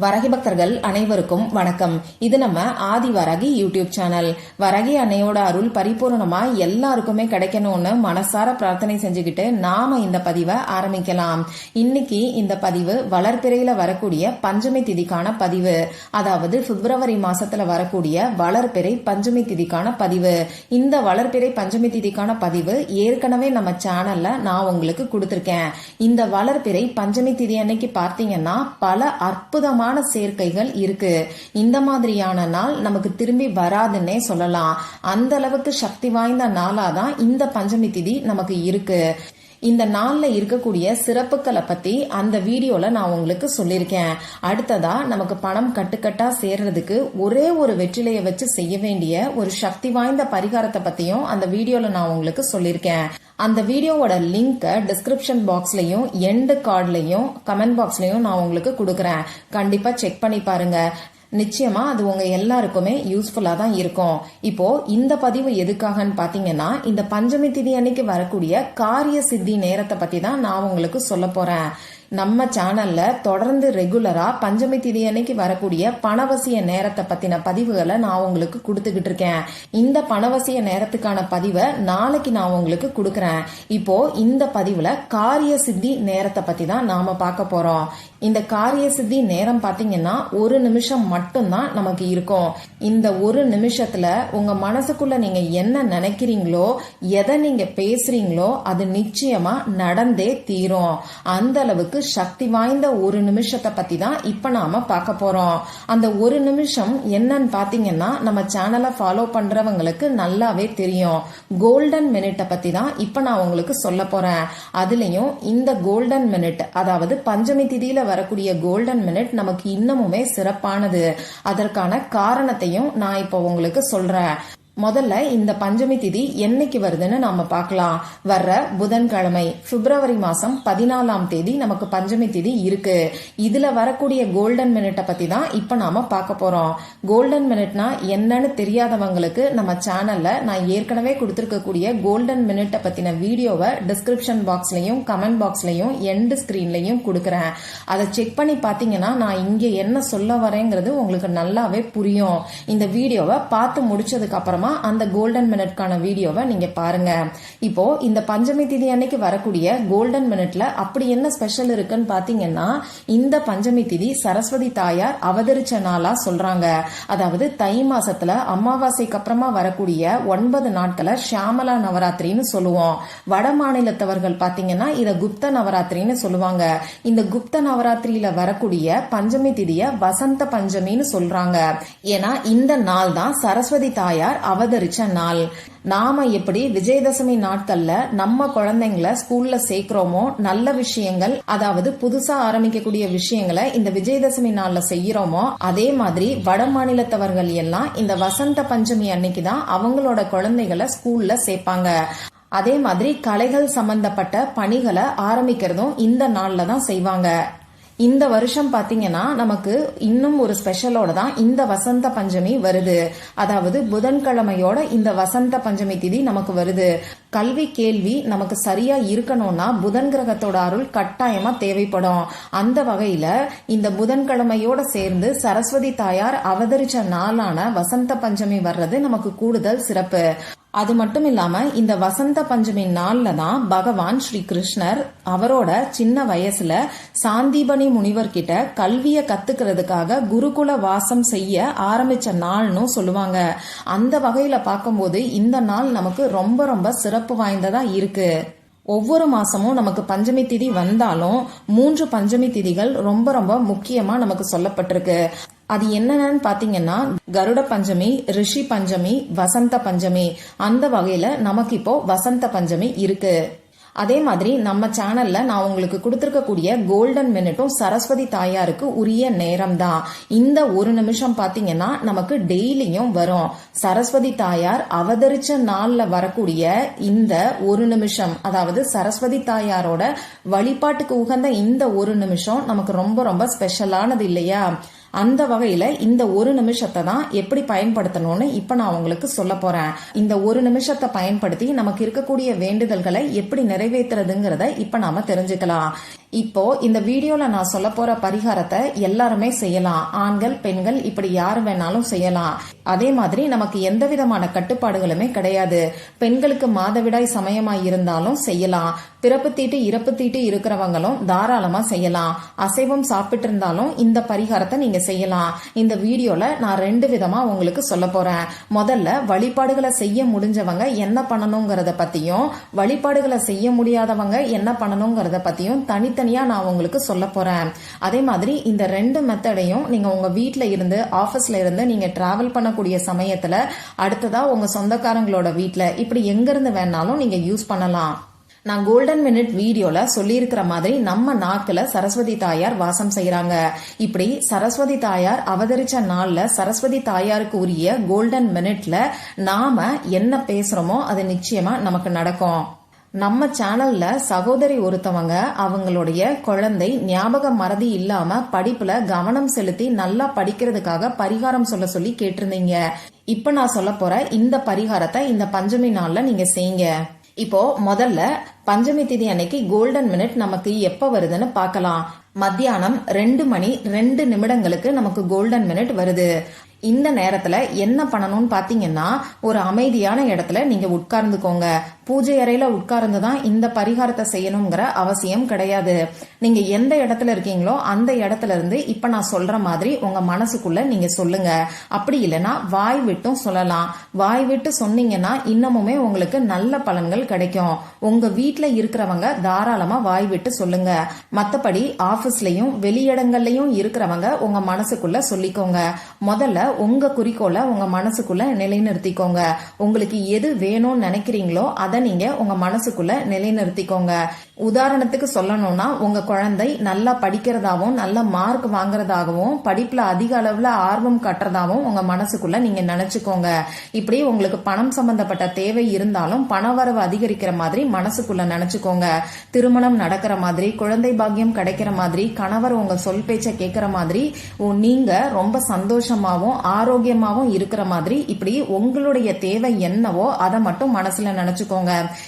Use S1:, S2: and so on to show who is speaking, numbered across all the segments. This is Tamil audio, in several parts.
S1: வரகி பக்தர்கள் அனைவருக்கும் வணக்கம். இது நம்ம ஆதி வரகி யூடியூப் சேனல். வரகி அன்னையோட அருள் பரிபூர்ணமா எல்லாருக்குமே கிடைக்கணும்னு மனசார பிரார்த்தனை செஞ்சுக்கிட்டு நாம இந்த பதிவை ஆரம்பிக்கலாம். இன்னைக்கு இந்த பதிவு வளர்பிறையில வரக்கூடிய பஞ்சமி திதிக்கான பதிவு. அதாவது பிப்ரவரி மாசத்துல வரக்கூடிய வளர்பிறை பஞ்சமி திதிக்கான பதிவு. இந்த வளர்பிறை பஞ்சமி திதிக்கான பதிவு ஏற்கனவே நம்ம சேனல்ல நான் உங்களுக்கு கொடுத்திருக்கேன். இந்த வளர்பிறை பஞ்சமி திதி அன்னைக்கு பார்த்தீங்கன்னா பல அற்புதமான சேர்க்கைகள் இருக்கு. இந்த மாதிரியான நாள் நமக்கு திரும்பி வராதுன்னே சொல்லலாம். அந்த அளவுக்கு சக்தி வாய்ந்த நாளாதான் இந்த பஞ்சமி திதி நமக்கு இருக்கு. இந்த நாளில் இருக்கக்கூடிய சிறப்புகளை பத்தி அந்த வீடியோல நான் உங்களுக்கு சொல்லியிருக்கேன். அடுத்ததா நமக்கு பணம் கட்டுக்கட்டா சேர்றதுக்கு ஒரே ஒரு வெற்றிலையை வச்சு செய்ய வேண்டிய ஒரு சக்தி வாய்ந்த பரிகாரத்தை பத்தியும் அந்த வீடியோல நான் உங்களுக்கு சொல்லியிருக்கேன். அந்த வீடியோவோட லிங்கை டிஸ்கிரிப்ஷன் பாக்ஸ்லயும் எண்டு கார்ட்லயும் கமெண்ட் பாக்ஸ்லயும் நான் உங்களுக்கு கொடுக்குறேன். கண்டிப்பா செக் பண்ணி பாருங்க. நிச்சயமா அது உங்க எல்லாருக்குமே யூஸ்ஃபுல்லா தான் இருக்கும். இப்போ இந்த பதிவு எதுக்காகன்னு பாத்தீங்கன்னா இந்த பஞ்சமி திதி அன்னைக்கு வரக்கூடிய காரிய சித்தி நேரத்தை பத்தி தான் நான் உங்களுக்கு சொல்ல போறேன். நம்ம சேனல்ல தொடர்ந்து ரெகுலரா பஞ்சமி திதி அன்னைக்கு வரக்கூடிய பணவசிய நேரத்தை பத்தின பதிவுகளை நான் உங்களுக்கு கொடுத்துக்கிட்டு இருக்கேன். இந்த பணவசிய நேரத்துக்கான பதிவை நாளைக்கு நான் உங்களுக்கு கொடுக்கறேன். இப்போ இந்த பதிவுல காரிய சித்தி நேரத்தை பத்தி தான் நாம பார்க்க போறோம். இந்த காரிய சித்தி நேரம் பாத்தீங்கன்னா ஒரு நிமிஷம் மட்டும்தான் நமக்கு இருக்கும். இந்த ஒரு நிமிஷத்துல உங்க மனசுக்குள்ள நீங்க என்ன நினைக்கிறீங்களோ எதை நீங்க பேசுறீங்களோ அது நிச்சயமா நடந்தே தீரும். அந்த அளவுக்கு சக்தி வாய்ந்த ஒரு நிமிஷத்தை பத்தி தான் இப்ப நாம பார்க்க போறோம். அந்த ஒரு நிமிஷம் என்னன்னு பாத்தீங்கன்னா நம்ம சேனலை ஃபாலோ பண்றவங்களுக்கு நல்லாவே தெரியும். கோல்டன் மினிட்டை பத்தி தான் இப்ப நான் உங்களுக்கு சொல்ல போறேன். அதுலயும் இந்த கோல்டன் மினிட் அதாவது பஞ்சமி திதியில வரக்கூடிய கோல்டன் மினிட் நமக்கு இன்னமுமே சிறப்பானது. அதற்கான காரணத்தையும் நான் இப்போ உங்களுக்கு சொல்றேன். முதல்ல இந்த பஞ்சமி திதி என்னைக்கு வருதுன்னு நாம பார்க்கலாம். வர்ற புதன்கிழமை பிப்ரவரி மாசம் பதினாலாம் தேதி நமக்கு பஞ்சமி திதி இருக்கு. இதுல வரக்கூடிய கோல்டன் மினிட்டை பத்தி தான் இப்ப நாம பார்க்க போறோம். கோல்டன் மினிட்னா என்னன்னு தெரியாதவங்களுக்கு நம்ம சேனல்ல நான் ஏற்கனவே கொடுத்திருக்கக்கூடிய கோல்டன் மினிட்டை பத்தின வீடியோவை டிஸ்கிரிப்ஷன் பாக்ஸ்லயும் கமெண்ட் பாக்ஸ்லயும் எண்டு ஸ்கிரீன்லயும் கொடுக்குறேன். அதை செக் பண்ணி பாத்தீங்கன்னா நான் இங்க என்ன சொல்ல வரேங்கிறது உங்களுக்கு நல்லாவே புரியும். இந்த வீடியோவை பார்த்து முடிச்சதுக்கு அப்புறம் அந்த கோல்டன் மினிட்கான வீடியோவை நீங்க பாருங்க. இப்போ இந்த பஞ்சமி திதி அன்னைக்கு வரக்கூடிய கோல்டன் மினிட்ல அப்படி என்ன ஸ்பெஷல் இருக்குன்னு பாத்தீங்கன்னா இந்த பஞ்சமி திதி சரஸ்வதி தாயார் அவதரிச்ச நாளா சொல்றாங்க. அதாவது தை மாசத்துல அமாவாசைக்கு அப்புறமா வரக்கூடிய ஒன்பது நாட்களை ஷியாமலா நவராத்திரின்னு சொல்லுவோம். வட மாநிலத்தவர்கள் பாத்தீங்கன்னா இதை குப்த நவராத்திரின்னு சொல்லுவாங்க. இந்த குப்த நவராத்திரியில வரக்கூடிய பஞ்சமி திதிய வசந்த பஞ்சமின்னு சொல்றாங்க. ஏன்னா இந்த நாள் தான் சரஸ்வதி தாயார் அவதரிச்ச நாள். நாம எப்படி விஜயதசமி நாட்கள்ல நம்ம குழந்தைங்கள ஸ்கூல்ல சேர்க்கிறோமோ நல்ல விஷயங்கள் அதாவது புதுசா ஆரம்பிக்கக்கூடிய விஷயங்களை இந்த விஜயதசமி நாள்ல செய்யறோமோ அதே மாதிரி வட மாநிலத்தவர்கள் எல்லாம் இந்த வசந்த பஞ்சமி அன்னைக்கு தான் அவங்களோட குழந்தைகளை ஸ்கூல்ல சேர்ப்பாங்க. அதே மாதிரி கலைகள் சம்பந்தப்பட்ட பணிகளை ஆரம்பிக்கிறதும் இந்த நாள்ல தான் செய்வாங்க. இந்த வருஷம் பாத்தீங்கன்னா நமக்கு இன்னும் ஒரு ஸ்பெஷலோட தான் இந்த வசந்த பஞ்சமி வருது. அதாவது புதன்கிழமையோட இந்த வசந்த பஞ்சமி திதி நமக்கு வருது. கல்வி கேள்வி நமக்கு சரியா இருக்கணும்னா புதன் கிரகத்தோட அருள் கட்டாயமா தேவைப்படும். அந்த வகையில இந்த புதன்கிழமையோட சேர்ந்து சரஸ்வதி தாயார் அவதரிச்ச நாளான வசந்த பஞ்சமி வர்றது நமக்கு கூடுதல் சிறப்பு. அது மட்டும் இல்லாம இந்த வசந்த பஞ்சமி நாள்ல தான் பகவான் ஸ்ரீ கிருஷ்ணர் அவரோட சின்ன வயசுல சாந்திபனி முனிவர் கிட்ட கல்விய கத்துக்கிறதுக்காக குருகுல வாசம் செய்ய ஆரம்பிச்ச நாள்னு சொல்லுவாங்க. அந்த வகையில பார்க்கும்போது இந்த நாள் நமக்கு ரொம்ப ரொம்ப சிறப்பு வாய்ந்ததா இருக்கு. ஒவ்வொரு மாசமும் நமக்கு பஞ்சமி திதி வந்தாலும் மூன்று பஞ்சமி திதிகள் ரொம்ப ரொம்ப முக்கியமா நமக்கு சொல்லப்பட்டிருக்கு. அது என்னென்னு பாத்தீங்கன்னா கருட பஞ்சமி ரிஷி பஞ்சமி வசந்த பஞ்சமி. அந்த வகையில நமக்கு இப்போ வசந்த பஞ்சமி இருக்கு. அதே மாதிரி நம்ம சேனல்ல நான் உங்களுக்கு கொடுத்துருக்கக்கூடிய கோல்டன் மினிட்டும் சரஸ்வதி தாயாருக்கு உரிய நேரம் தான் இந்த ஒரு நிமிஷம் பாத்தீங்கன்னா நமக்கு டெய்லியும் வரும். சரஸ்வதி தாயார் அவதரிச்ச நாள்ல வரக்கூடிய இந்த ஒரு நிமிஷம் அதாவது சரஸ்வதி தாயாரோட வழிபாட்டுக்கு உகந்த இந்த ஒரு நிமிஷம் நமக்கு ரொம்ப ரொம்ப ஸ்பெஷலானது இல்லையா? அந்த வகையில இந்த ஒரு நிமிஷத்தை தான் எப்படி பயன்படுத்தணும்னு இப்ப நான் உங்களுக்கு சொல்ல போறேன். இந்த ஒரு நிமிஷத்தை பயன்படுத்தி நமக்கு இருக்கக்கூடிய வேண்டுதல்களை எப்படி நிறைவேற்றுறதுங்கிறத இப்ப நாம தெரிஞ்சுக்கலாம். இப்போ இந்த வீடியோல நான் சொல்ல போற பரிகாரத்தை எல்லாருமே செய்யலாம். ஆண்கள் பெண்கள் இப்படி யார் வேணாலும் செய்யலாம். அதே மாதிரி நமக்கு எந்த விதமான கட்டுப்பாடுகளுமே கிடையாது. பெண்களுக்கு மாதவிடாய் சமயமா இருந்தாலும் செய்யலாம். பிறப்பு தீட்டு இறப்பு தீட்டு இருக்கிறவங்களும் தாராளமா செய்யலாம். அசைவம் சாப்பிட்டு இருந்தாலும் இந்த பரிகாரத்தை நீங்க செய்யலாம். இந்த வீடியோல நான் ரெண்டு விதமா உங்களுக்கு சொல்ல போறேன். முதல்ல வழிபாடுகளை செய்ய முடிஞ்சவங்க என்ன பண்ணணுங்கிறத பத்தியும் வழிபாடுகளை செய்ய முடியாதவங்க என்ன பண்ணணுங்கிறத பத்தியும் தனித்தனியா நான் உங்களுக்கு சொல்ல போறேன். அதே மாதிரி இந்த ரெண்டு மெத்தடையும் நீங்க உங்க வீட்டுல இருந்து ஆபீஸ்ல இருந்து நீங்க டிராவல் பண்ணக்கூடிய சமயத்துல அடுத்ததா உங்க சொந்தக்காரங்களோட வீட்டுல இப்படி எங்க இருந்து வேணாலும் நீங்க யூஸ் பண்ணலாம். நான் கோல்டன் மினிட் வீடியோல சொல்லியிருக்கிற மாதிரி நம்ம நாக்குல சரஸ்வதி தாயார் வாசம் செய்யறாங்க இப்படி சரஸ்வதி தாயார் அவதரிச்ச நாள்ல சரஸ்வதி தாயாருக்கு உரிய கோல்டன் மினிட்ல நாம என்ன பேசுறோமோ அது நிச்சயமா நமக்கு நடக்கும். நம்ம சேனல்ல சகோதரி ஒருத்தவங்க அவங்களுடைய குழந்தை ஞாபக மறதி இல்லாம படிப்புல கவனம் செலுத்தி நல்லா படிக்கிறதுக்காக பரிகாரம் சொல்ல சொல்லி கேட்டிருந்தீங்க. இப்ப நான் சொல்ல போற இந்த பரிகாரத்தை இந்த பஞ்சமி நாள்ல நீங்க செய்யுங்க. இப்போ முதல்ல பஞ்சமி திதி அன்னைக்கு கோல்டன் மினிட் நமக்கு எப்ப வருதுன்னு பார்க்கலாம். மத்தியானம் ரெண்டு மணி ரெண்டு நிமிடங்களுக்கு நமக்கு கோல்டன் மினிட் வருது. இந்த நேரத்துல என்ன பண்ணணும்னு பாத்தீங்கன்னா ஒரு அமைதியான இடத்துல நீங்க உட்கார்ந்துக்கோங்க. பூஜை அறையில உட்கார்ந்து தான் இந்த பரிகாரத்தை செய்யணுங்கிற அவசியம் கிடையாது. நீங்க எந்த இடத்துல இருக்கீங்களோ அந்த இடத்துல இருந்து இப்ப நான் சொல்ற மாதிரி உங்க மனசுக்குள்ள நீங்க சொல்லுங்க. அப்படி இல்லைன்னா வாய் விட்டும் சொல்லலாம். வாய் விட்டு சொன்னீங்கன்னா இன்னமுமே உங்களுக்கு நல்ல பலன்கள் கிடைக்கும். உங்க வீட்டுல இருக்கிறவங்க தாராளமா வாய் விட்டு சொல்லுங்க. மத்தபடி ஆபீஸ்லயும் வெளியிடங்கள்லயும் இருக்கிறவங்க உங்க மனசுக்குள்ள சொல்லிக்கோங்க. முதல்ல உங்க குறிக்கோளை உங்க மனசுக்குள்ள நிலைநிறுத்திக்கோங்க. உங்களுக்கு எது வேணும்னு நினைக்கிறீங்களோ அதை அதை நீங்க உங்க மனசுக்குள்ள நிலைநிறுத்திக்கோங்க. உதாரணத்துக்கு சொல்லணும்னா உங்க குழந்தை நல்லா படிக்கிறதாவும் நல்ல மார்க் வாங்குறதாகவும் படிப்புல அதிக அளவுல ஆர்வம் கட்டுறதாகவும் உங்க மனசுக்குள்ள நீங்க நினைச்சுக்கோங்க. இப்படி உங்களுக்கு பணம் சம்பந்தப்பட்ட தேவை இருந்தாலும் பணவரவு அதிகரிக்கிற மாதிரி மனசுக்குள்ள நினைச்சுக்கோங்க. திருமணம் நடக்கிற மாதிரி குழந்தை பாக்கியம் கிடைக்கிற மாதிரி கணவர் உங்க சொல் பேச்ச கேட்கிற மாதிரி நீங்க ரொம்ப சந்தோஷமாவும் ஆரோக்கியமாவும் இருக்கிற மாதிரி இப்படி உங்களுடைய தேவை என்னவோ அதை மட்டும் மனசுல நினைச்சுக்கோங்க.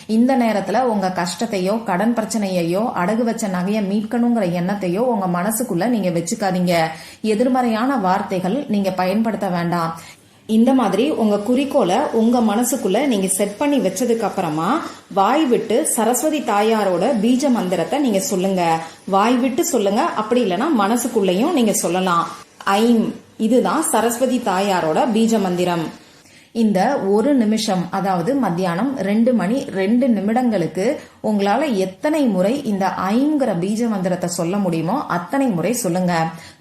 S1: இந்த நேரத்துல உங்க கஷ்டத்தையோ கடன் பிரச்சனையையோ அடகு வச்ச நகையை மீட்கணுங்கிற எண்ணத்தையோ உங்க மனசுக்குள்ள நீங்க வச்சுக்காதீங்க. எதிர்மறையான வார்த்தைகள் நீங்க பயன்படுத்த வேண்டாம். இந்த மாதிரி உங்க குறிக்கோளை உங்க மனசுக்குள்ள நீங்க செட் பண்ணி வச்சதுக்கு அப்புறமா வாய் விட்டு சரஸ்வதி தாயாரோட பீஜ மந்திரத்தை நீங்க சொல்லுங்க. வாய் விட்டு சொல்லுங்க. அப்படி இல்லைன்னா மனசுக்குள்ளேயும் நீங்க சொல்லலாம். ஐம். இதுதான் சரஸ்வதி தாயாரோட பீஜ மந்திரம். இந்த ஒரு நிமிஷம் அதாவது மத்தியானம் ரெண்டு மணி ரெண்டு நிமிடங்களுக்கு உங்களால எத்தனை முறை இந்த ஐங்கிற பீஜ மந்திரத்தை சொல்ல முடியுமோ அத்தனை முறை சொல்லுங்க.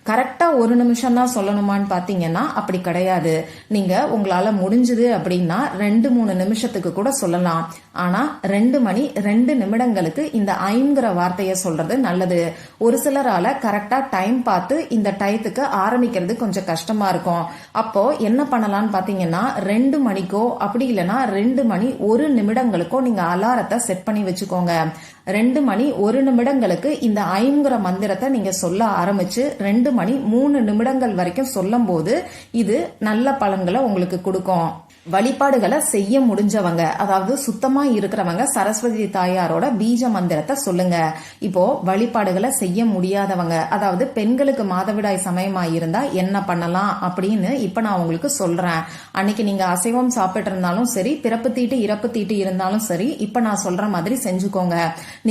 S1: கரெக்டா ஒரு நிமிஷம் தான் சொல்லணுமான்னு பாத்தீங்கன்னா அப்படி கிடையாது. நீங்க உங்களால முடிஞ்சது அப்படின்னா ரெண்டு மூணு நிமிஷத்துக்கு கூட சொல்லலாம். ஆனா ரெண்டு மணி ரெண்டு நிமிடங்களுக்கு இந்த ஐங்கிற வார்த்தையை சொல்றது நல்லது. ஒரு சிலரால கரெக்டா டைம் பார்த்து இந்த டயத்துக்கு ஆரம்பிக்கிறது கொஞ்சம் கஷ்டமா இருக்கும். அப்போ என்ன பண்ணலாம்னு பாத்தீங்கன்னா ரெண்டு மணிக்கோ அப்படி இல்லைன்னா ரெண்டு மணி ஒரு நிமிடங்களுக்கோ நீங்க அலாரத்தை செட் பண்ணி வச்சுக்கோங்க. ரெண்டு மணி ஒரு நிமிடங்களுக்கு இந்த ஐங்கிற மந்திரத்தை நீங்க சொல்ல ஆரம்பிச்சு ரெண்டு மணி மூணு நிமிடங்கள் வரைக்கும் சொல்லும் போது இது நல்ல பலன்களை உங்களுக்கு கொடுக்கும். வழிபாடுகளை செய்ய முடிஞ்சவங்க அதாவது சுத்தமா இருக்கிறவங்க சரஸ்வதி தாயாரோட பீஜ மந்திரத்தை சொல்லுங்க. இப்போ வழிபாடுகளை செய்ய முடியாதவங்க அதாவது பெண்களுக்கு மாதவிடாய் சமயமா இருந்தா என்ன பண்ணலாம் அப்படின்னு இப்ப நான் உங்களுக்கு சொல்றேன். அன்னைக்கு நீங்க அசைவம் சாப்பிட்டு இருந்தாலும் சரி பிறப்பு தீட்டு இறப்பு தீட்டு இருந்தாலும் சரி இப்ப நான் சொல்ற மாதிரி செஞ்சுக்கோங்க.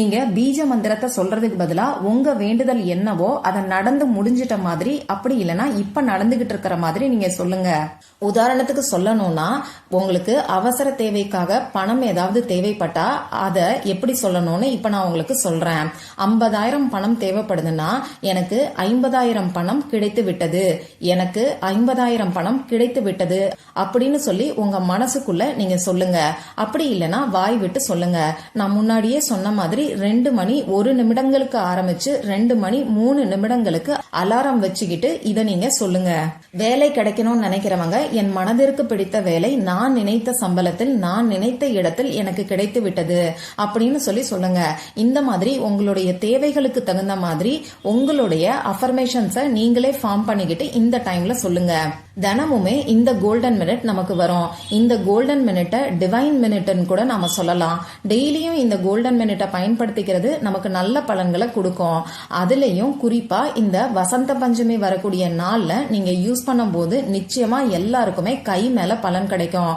S1: நீங்க பீஜ மந்திரத்தை சொல்றதுக்கு பதிலா உங்க வேண்டுதல் என்னவோ அதை நடந்து முடிஞ்சிட்ட மாதிரி அப்படி இல்லைன்னா இப்ப நடந்துகிட்டு இருக்கிற மாதிரி நீங்க சொல்லுங்க. உதாரணத்துக்கு சொல்லணும்னா உங்களுக்கு அவசர தேவைக்காக பணம் ஏதாவது தேவைப்பட்டா அதை எப்படி சொல்லணும்னு இப்ப நான் உங்களுக்கு சொல்றேன். ஐம்பதாயிரம் பணம் தேவைப்படுதுன்னா எனக்கு ஐம்பதாயிரம் பணம் கிடைத்து விட்டது. எனக்கு ஐம்பதாயிரம் பணம் கிடைத்து விட்டது அப்படின்னு சொல்லி உங்க மனசுக்குள்ள நீங்க சொல்லுங்க. அப்படி இல்லைன்னா வாய் விட்டு சொல்லுங்க. நான் முன்னாடியே சொன்ன மாதிரி ரெண்டு மணி ஒரு நிமிடங்களுக்கு ஆரம்பிச்சு ரெண்டு மணி மூணு நிமிடங்களுக்கு அலாரம் வச்சுக்கிட்டு இதை நீங்க சொல்லுங்க. வேலை கிடைக்கணும்னு நினைக்கிறவங்க என் மனதிற்கு பிடித்த வேலை நான் நினைத்த சம்பளத்தில் நான் நினைத்த இடத்தில் எனக்கு கிடைத்து விட்டது. அப்படின்னு சொல்லி சொல்லுங்க. இந்த மாதிரி உங்களுடைய தேவைகளுக்கு தகுந்த மாதிரி உங்களுடைய அஃபர்மேஷன்ஸை நீங்களே ஃபார்ம் பண்ணிக்கிட்டு இந்த டைம்ல சொல்லுங்க. தினமுமே இந்த கோல்டன் மினிட் நமக்கு வரும். இந்த கோல்டன் மினிட்டை டிவைன் மினிட்னு கூட நாம சொல்லலாம். டெய்லியும் இந்த கோல்டன் மினிட்டை பயன்படுத்திக்கிறது நமக்கு நல்ல பலன்களை கொடுக்கும். அதுலயும் குறிப்பா இந்த வசந்த பஞ்சமி வரக்கூடிய நாள்ல நீங்க யூஸ் பண்ணும்போது நிச்சயமா எல்லாருக்குமே கை மேல பலன் கிடைக்கும்.